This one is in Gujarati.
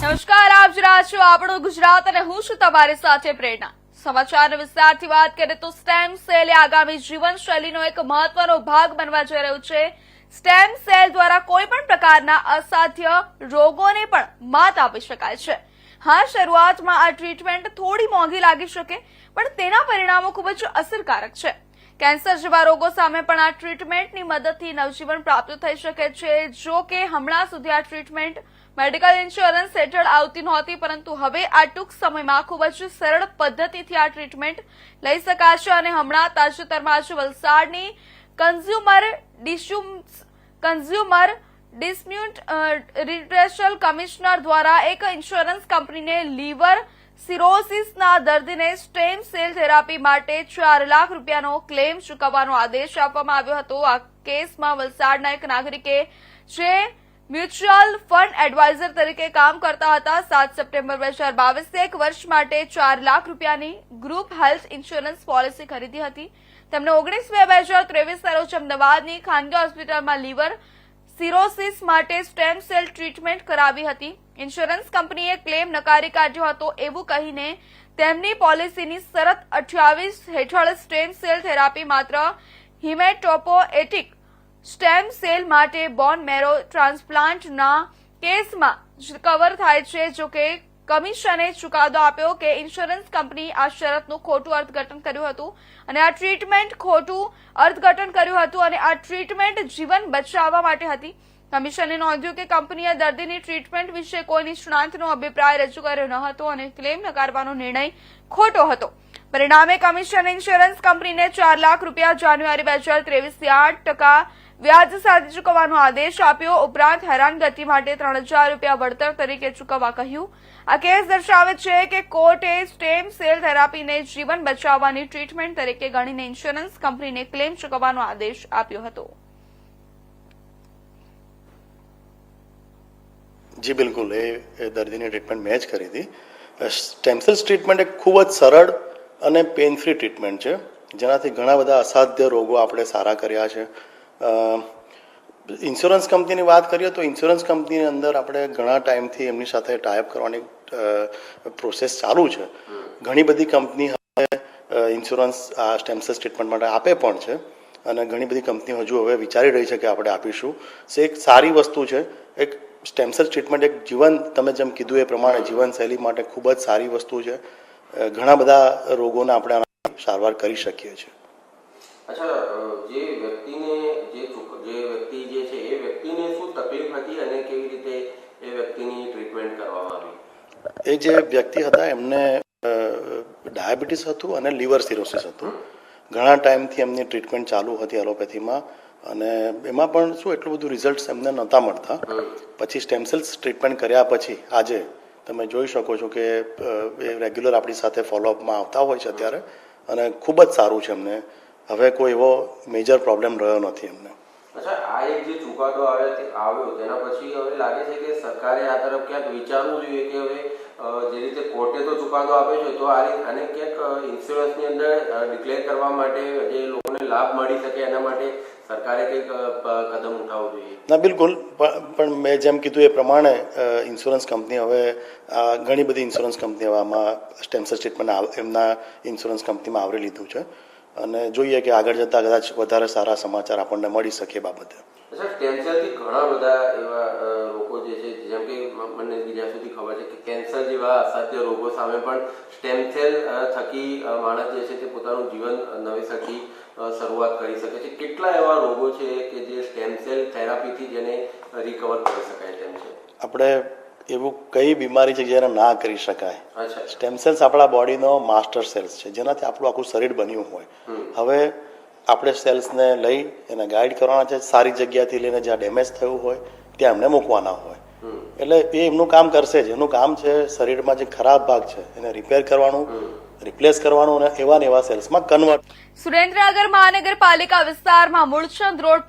નમસ્કાર, આપ રહ્યા છો આપણું ગુજરાત અને હું છું તમારી સાથે પ્રેરણા. સમાચાર વિસ્તારથી વાત કરીએ તો સ્ટેમ સેલ એ આગામી જીવનશૈલીનો એક મહત્વનો ભાગ બનવા જઈ રહ્યું છે. સ્ટેમ સેલ દ્વારા કોઈ પણ પ્રકારના અસાધ્ય રોગોને પણ માત આપી શકાય છે. હા, શરૂઆતમાં આ ટ્રીટમેન્ટ થોડી મોંઘી લાગી શકે, પણ તેના પરિણામો ખૂબ જ અસરકારક છે. કેન્સર જેવા રોગો સામે પણ આ ટ્રીટમેન્ટની મદદથી નવજીવન પ્રાપ્ત થઈ શકે છે. જો કે હમણાં સુધી આ ટ્રીટમેન્ટ મેડિકલ ઇન્સ્યોરન્સ હેઠળ આવતી નહોતી, પરંતુ હવે આ ટૂંક સમયમાં ખૂબ જ સરળ પદ્ધતિથી આ ટ્રીટમેન્ટ લઈ શકાશે અને હમણાં તાજેતરમાં જ વલસાડની consumer ડિસ્યુમ્સ, consumer dispute redressal commissioner દ્વારા એક ઇન્સ્યોરન્સ કંપનીને લીવર સિરોસિસના દર્દીને સ્ટેમ સેલ થેરાપી માટે ચાર લાખ રૂપિયાનો ક્લેમ ચૂકવવાનો આદેશ આપવામાં આવ્યો હતો. આ કેસમાં વલસાડના એક નાગરિકે જે મ્યુચ્યુઅલ ફંડ એડવાઇઝર તરીકે કામ કરતા હતા, સાત સપ્ટેમ્બર બે હજાર બાવીસથી એક વર્ષ માટે ચાર લાખ રૂપિયાની ગ્રુપ હેલ્થ ઇન્સ્યોરન્સ પોલિસી ખરીદી હતી. તેમણે ઓગણીસ બે બે હજાર ત્રેવીસના રોજ અમદાવાદની ખાનગી હોસ્પિટલમાં લીવર સિરોસિસ માટે સ્ટેમ સેલ ટ્રીટમેન્ટ કરાવી હતી. ઇન્સ્યોરન્સ કંપનીએ ક્લેમ નકારી કાઢ્યો હતો એવું કહીને તેમની પોલિસીની શરત અઠ્યાવીસ હેઠળ સ્ટેમ સેલ થેરાપી માત્ર હિમેટોપોએટિક સ્ટેમ સેલ માટે બોન મેરો ટ્રાન્સપ્લાન્ટના કેસમાં કવર થાય છે, જો કે કમિશને ચુકાદો આપ્યો કે ઇન્સ્યોરન્સ કંપની આ શરતનું ખોટું અર્થઘટન કર્યું હતું અને આ ટ્રીટમેન્ટ ખોટું અર્થઘટન કર્યું હતું અને આ ટ્રીટમેન્ટ જીવન બચાવવા માટે હતી. કમિશને નોંધ્યું કે કંપનીએ દર્દીની ટ્રીટમેન્ટ વિશે કોઈ નિષ્ણાંતનો અભિપ્રાય રજૂ કર્યો ન હતો અને ક્લેમ નકારવાનો નિર્ણય ખોટો હતો. પરિણામે કમિશન ઇન્સ્યોરન્સ કંપનીને ચાર લાખ રૂપિયા જાન્યુઆરી બે હજાર ત્રેવીસથી આઠ ટકા વ્યાજ સાથે ચૂકવવાનો આદેશ આપ્યો. ઉપરાંત હેરાનગતિ માટે ત્રણ હજાર રૂપિયા વળતર તરીકે ચૂકવવા કહ્યું. આ કેસ દર્શાવે છે કે કોર્ટે સ્ટેમ સેલ થેરાપીને જીવન બચાવવાની ટ્રીટમેન્ટ તરીકે ગણીને ઇન્સ્યોરન્સ કંપનીને ક્લેમ ચૂકવવાનો આદેશ આપ્યો હતો. જી, બિલકુલ. એ દર્દીની ટ્રીટમેન્ટ મેં જ કરી હતી. સ્ટેમસેલ્સ ટ્રીટમેન્ટ એક ખૂબ જ સરળ અને પેઇન ફ્રી ટ્રીટમેન્ટ છે. જેનાથી ઘણા બધા અસાધ્ય રોગો આપણે સારા કર્યા છે. ઇન્સ્યોરન્સ કંપનીની વાત કરીએ તો ઇન્સ્યોરન્સ કંપનીની અંદર આપણે ઘણા ટાઈમથી એમની સાથે ટાઈપ કરવાની પ્રોસેસ ચાલુ છે. ઘણી બધી કંપની હવે ઇન્સ્યોરન્સ આ સ્ટેમસેલ્સ ટ્રીટમેન્ટ માટે આપે પણ છે. અને ઘણી બધી કંપની હજુ હવે વિચારી રહી છે કે આપણે આપીશું. સે એક સારી વસ્તુ છે. એક સ્ટેમસેલ ટ્રીટમેન્ટ એક જીવન તમે જેમ કીધું એ પ્રમાણે જીવનશૈલી માટે ખૂબ જ સારી વસ્તુ છે. ઘણા બધા રોગોને આપણે સારવાર કરી શકીએ છીએ. અચ્છા જે વ્યક્તિને જે જે વ્યક્તિ જે છે એ વ્યક્તિને શું તકલીફ હતી અને કેવી રીતે એ વ્યક્તિની ટ્રીટમેન્ટ કરવામાં આવી? એ જે વ્યક્તિ હતા એમને ડાયાબિટીસ હતું અને લીવર સિરોસિસ હતું. ઘણા ટાઈમથી એમની ટ્રીટમેન્ટ ચાલુ હતી એલોપેથીમાં. અને એમાં પણ શું એટલું બધું રિઝલ્ટ એમને નહોતા મળતા. પછી સ્ટેમસેલ્સ ટ્રીટમેન્ટ કર્યા પછી આજે તમે જોઈ શકો છો કે એ રેગ્યુલર આપણી સાથે ફોલોઅપમાં આવતા હોય છે અત્યારે. અને ખૂબ જ સારું છે એમને. હવે કોઈ એવો મેજર પ્રોબ્લેમ રહ્યો નથી એમને. અચ્છા, આ એક જે ચુકાદો આવ્યો આવ્યો, તેના પછી હવે લાગે છે કે સરકારે આ તરફ ક્યાંક વિચારવું જોઈએ કે હવે જે રીતે કોર્ટે તો ચુકાદો આપ્યો છે, તો આ આને ક્યાંક ઇન્સ્યોરન્સની અંદર ડિક્લેર કરવા માટે જે લોકોને લાભ મળી શકે એના માટે સરકારે કંઈક કદમ ઉઠાવવું જોઈએ. ના, બિલકુલ. પણ મેં જેમ કીધું એ પ્રમાણે ઇન્સ્યોરન્સ કંપની હવે ઘણી બધી ઇન્સ્યોરન્સ કંપનીઓ આમાં સ્ટેમ્સર સ્ટેટમેન્ટ એમના ઇન્સ્યોરન્સ કંપનીમાં આવરી લીધું છે. અને જોઈએ કે આગળ જતાં કદાચ વધારે સારા સમાચાર આપણને મળી શકે બાબતે. સ્ટેમ ઘણા બધા એવા રોગો જે છે જેમ કે મને બીજા સુધી ખબર છે કે કેન્સર જેવા અસાધ્ય રોગો સામે પણ સ્ટેમ સેલ થકી માણસ જે છે તે પોતાનું જીવન નવેસરથી શરૂઆત કરી શકે છે. કેટલા એવા રોગો છે કે જે સ્ટેમ સેલ થેરાપીથી જેને રિકવર કરી શકાય તેમ છે? આપણે એવું કઈ બીમારી છે જેને ના કરી શકાય. સ્ટેમ સેલ્સ આપણા બોડીનો માસ્ટર સેલ્સ છે. જેનાથી આપણું આખું શરીર બન્યું હોય. હવે આપણે સેલ્સને લઈ એને ગાઈડ કરવાના છે. સારી જગ્યાથી લઈને જ્યાં ડેમેજ થયું હોય ત્યાં એમને મૂકવાના હોય. એટલે એ એમનું કામ કરશે જ. એનું કામ છે શરીરમાં જે ખરાબ ભાગ છે એને રિપેર કરવાનું રિપ્લેસ કરવાનું અને એવા ને એવા સેલ્સમાં કન્વર્ટ સુરેન્દ્રનગર મહાનગરપાલિકા વિસ્તારમાં મૂળચંદ રોડ પર